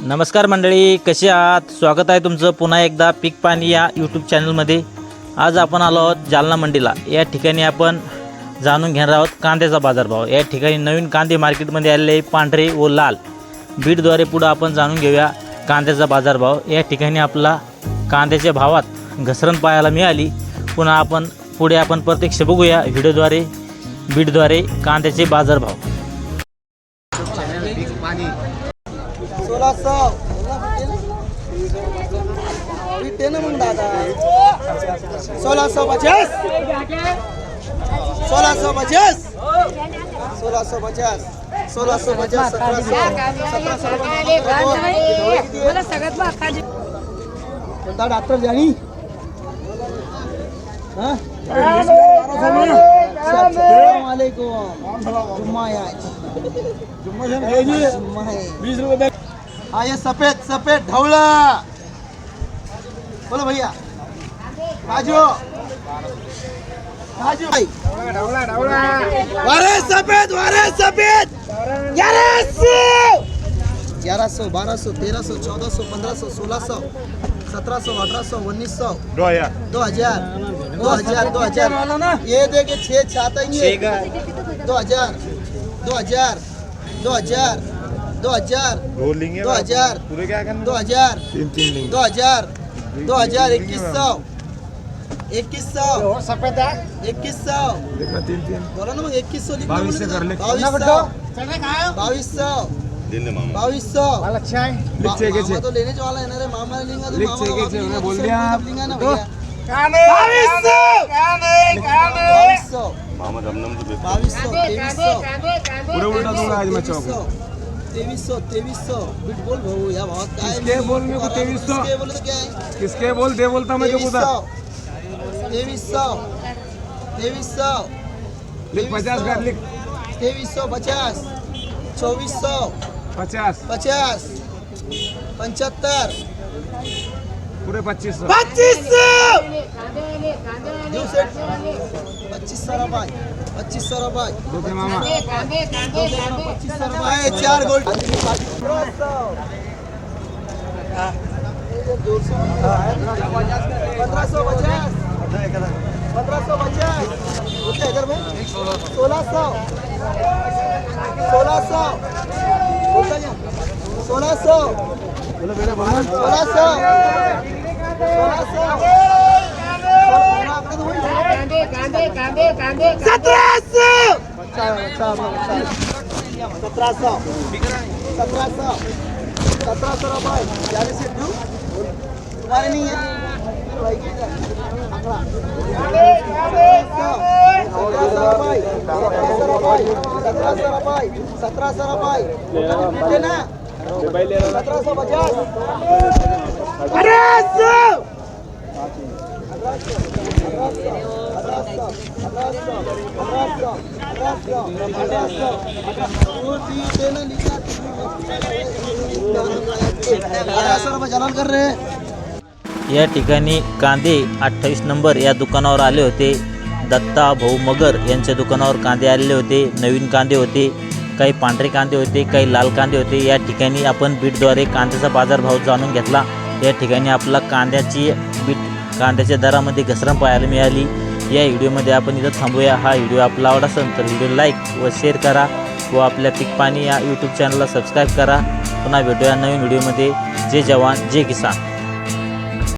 नमस्कार मंडळी कसे आहात? स्वागत आहे तुमचं पुन्हा एकदा पीक पाणी या यूट्यूब चॅनलमध्ये आज आपण आलो आहोत जालना मंडीला. या ठिकाणी आपण जाणून घेणार आहोत कांद्याचा बाजारभाव. या ठिकाणी नवीन कांदे मार्केटमध्ये आलेले पांढरे व लाल. बीडद्वारे पुढं आपण जाणून घेऊया कांद्याचा बाजारभाव. या ठिकाणी आपला कांद्याच्या भावात घसरण पाहायला मिळाली. पुन्हा आपण पुढे आपण प्रत्यक्ष बघूया. व्हिडिओद्वारे बीडद्वारे कांद्याचे बाजारभाव. सोळा सौ ते ना मग दादा. सोळा सौ पचास. सोळा सौ पचास. सोळा सौ पचास. सोळा सौ पचास सतरा सौ. मला सगळ्यात महत्वाची कोणता डॉक्टर जानी हाँ? अस्सलामुअलैकुम जुम्मा है आज जुम्मा है ये सफ़ेद सफ़ेद ढवला बोलो भैया। राजू। राजू भाई। वारे सफ़ेद वारे सफ़ेद। ग्यारह सौ। ग्यारह सौ बारह सौ तेरह सौ चौदह सौ पंद्रह सौ सोलह सौ सत्रह सौ अठारह सौ उन्नीस सौ। दो हज़ार। दो हज़ार। दो हज़ार दो हज़ार। ये देखे छः छातेंगे दो हज़ार दो हज़ार दो हज़ार। दो हज़ार दो लेंगे दो हज़ार पूरे क्या करना दो हज़ार तीन तीन लेंगे। दो हज़ार दो हज़ार इक्कीस सौ इक्कीस सौ। सफ़ेद इक्कीस सौ। तीन तीन। बोला ना इक्कीस सौ बावीस से। बावीस सौ। बावीस सौ। सौ। अच्छा है? तो लेने वाला है ना रे मामा ने तो लिख मामा लेंगा, उन्हें बोल दिया। का बाप ना भैया। बाईस बाईस सौ। बाईस सौ। तेईस सौ। पूरे उल्टा दूँगा आज मैं चौक। तेवीस सौ तेवीस सौ बिट बोल भाऊ या भावात काय किसके बोल? मेरे को 2300? किसके बोले तो क्या है? किसके बोल दे बोलता मैं जो तेवीस तेवीस सौ तेवीस सौ लिख पचास कर लिख। तेवीस सौ पचास। चौबीस सौ पचास। पचास। पंचहत्तर। पूरे पच्चीस सौ। पच्चीस सौ! पच्चीस सौ रुपये पच्चीस सौ रुपये दो मामा। पच्चीस सौ रुपये चार गोल्ड पंद्रह सौ पचास। पंद्रह सौ पचास। कितने इधर में। सोलह सौ। सोलह सौ। सोलह सौ। सोलह सौ। Saturação! Saturação! Saturação! Saturação, rapaz! Já me sentiu? Vai, minha! Vai, querida! Saturação, rapaz! Saturação, rapaz! Saturação, rapaz! Saturação, rapaz! Saturação! या ठिकाणी कांदे अठ्ठावीस नंबर या दुकानावर आले होते. दत्ता भाऊ मगर यांच्या दुकानावर कांदे आलेले होते नवीन कांदे होते काही पांढरे कांदे होते काही लाल कांदे होते. या ठिकाणी आपण बीटद्वारे कांद्याचा बाजारभाव जाणून घेतला. या ठिकाणी आपला कांद्याची कांद्याच्या दरामध्ये घसरण पाहायला मिळाली. या व्हिडिओमध्ये आपण इथं थांबूया. हा व्हिडिओ आपला आवड असेल तर व्हिडिओ लाईक व शेअर करा व आपल्या पीक पाणी या यूट्यूब चॅनलला सबस्क्राईब करा. पुन्हा भेटूया नवीन व्हिडिओमध्ये. जे जवान जे किसान.